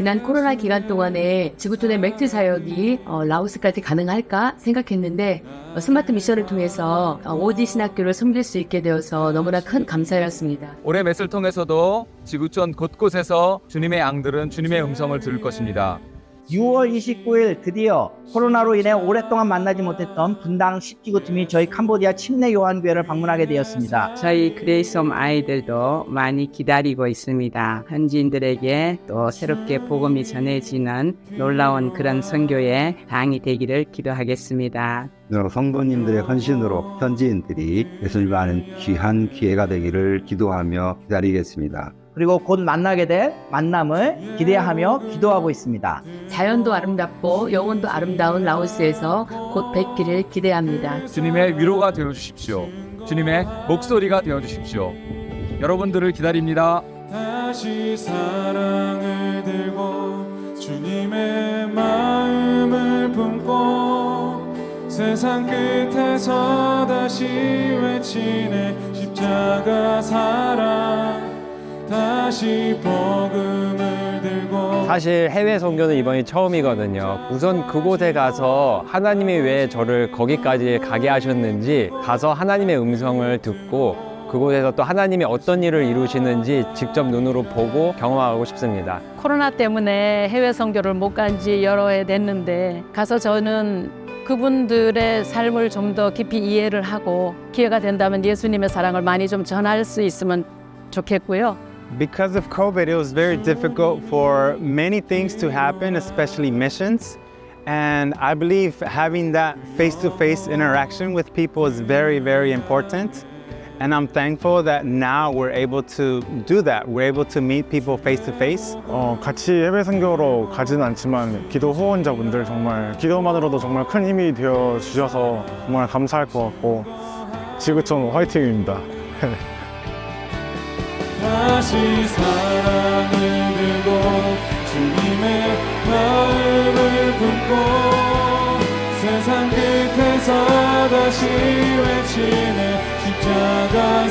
지난 코로나 기간 동안에 지구촌의 맥트 사역이 어, 라오스까지 가능할까 생각했는데 어, 스마트 미션을 통해서 어, 오지 신학교를 섬길 수 있게 되어서 너무나 큰 감사였습니다. 올해 메스를 통해서도 지구촌 곳곳에서 주님의 양들은 주님의 음성을 들을 것입니다. 6월 29일 드디어 코로나로 인해 오랫동안 만나지 못했던 분당 10기구 팀이 저희 캄보디아 침례 요한교회를 방문하게 되었습니다. 저희 그레이섬 아이들도 많이 기다리고 있습니다. 현지인들에게 또 새롭게 복음이 전해지는 놀라운 그런 선교의 당이 되기를 기도하겠습니다. 여러 성도님들의 헌신으로 현지인들이 예수님을 아는 귀한 기회가 되기를 기도하며 기다리겠습니다. 그리고 곧 만나게 될 만남을 기대하며 기도하고 있습니다. 자연도 아름답고 영혼도 아름다운 라오스에서 곧 뵙기를 기대합니다. 주님의 위로가 되어 주십시오. 주님의 목소리가 되어 주십시오. 여러분들을 기다립니다. 다시 사랑을 들고 주님의 마음을 품고 세상 끝에서 다시 외치네 십자가 사랑 다시 복음을 들고 사실 해외 선교는 이번이 처음이거든요. 우선 그곳에 가서 하나님이 왜 저를 거기까지 가게 하셨는지 가서 하나님의 음성을 듣고 그곳에서 또 하나님이 어떤 일을 이루시는지 직접 눈으로 보고 경험하고 싶습니다. 코로나 때문에 해외 선교를 못 간 지 여러 해 됐는데 가서 저는 그분들의 삶을 좀 더 깊이 이해를 하고 기회가 된다면 예수님의 사랑을 많이 좀 전할 수 있으면 좋겠고요. Because of COVID, it was very difficult for many things to happen, especially missions. And I believe having that face to face interaction with people is very, very important. And I'm thankful that now we're able to do that. We're able to meet people face to face. 어, 같이 해외 선교로 가지는 않지만 기도 후원자분들 정말 기도만으로도 정말 큰 힘이 되어 주셔서 정말 감사할 것 같고 지구촌 화이팅입니다. 다시 사랑을 들고 주님의 마음을 품고 세상 끝에서 다시 외치네 십자가